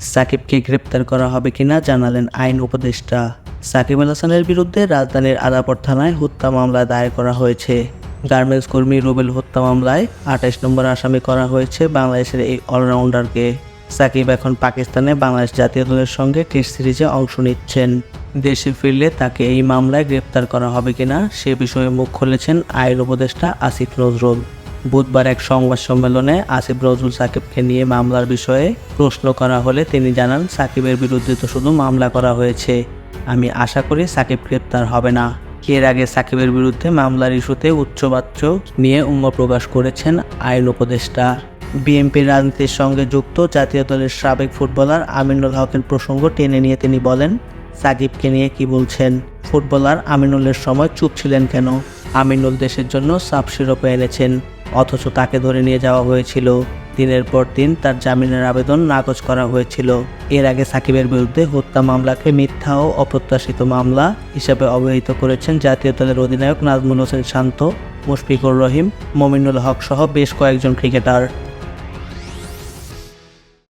সাকিবকে গ্রেপ্তার করা হবে কিনা জানালেন আইন উপদেষ্টা। সাকিব আল হাসানের বিরুদ্ধে রাজধানীর আদাপর থানায় হত্যা মামলা দায়ের করা হয়েছে। গার্মেন্টস কর্মী রুবেল হত্যা মামলায় আঠাশ নম্বর আসামি করা হয়েছে বাংলাদেশের এই অলরাউন্ডারকে। সাকিব এখন পাকিস্তানে বাংলাদেশ জাতীয় দলের সঙ্গে টেস্ট সিরিজে অংশ নিচ্ছেন। দেশে ফিরলে তাকে এই মামলায় গ্রেপ্তার করা হবে কিনা সে বিষয়ে মুখ খুলেছেন আইন উপদেষ্টা আসিফ নজরুল। বুধবার এক সংবাদ সম্মেলনে আসিফ নজরুল সাকিবকে নিয়ে মামলার বিষয়ে প্রশ্ন করা হলে তিনি জানান, সাকিবের বিরুদ্ধে তো শুধু মামলা করা হয়েছে। আমি আশা করি সাকিব গ্রেপ্তার হবে না। এর আগে সাকিবের বিরুদ্ধে মামলার ইস্যুতে উচ্চবাচ্য নিয়ে উম্ম প্রকাশ করেছেন আইন উপদেষ্টা। বিএনপির রাজনীতির সঙ্গে যুক্ত জাতীয় দলের সাবেক ফুটবলার আমিনুল হকের প্রসঙ্গ টেনে নিয়ে তিনি বলেন, সাকিবকে নিয়ে কি বলছেন? ফুটবলার আমিনুলের সময় চুপ ছিলেন কেন? আমিনুল দেশের জন্য সাপ শিরোপে এনেছেন। অথচ তাকে ধরে নিয়ে যাওয়া হয়েছিল। দিনের পর দিন তার জামিনের আবেদন নাকচ করা হয়েছিল। এর আগে সাকিবের বিরুদ্ধে হত্যা মামলাকে মিথ্যা ও অপ্রত্যাশিত মামলা হিসেবে অবহিত করেছেন জাতীয় দলের অধিনায়ক নাজমুল হোসেন শান্ত, মুশফিকুর রহিম, মমিনুল হক সহ বেশ কয়েকজন ক্রিকেটার।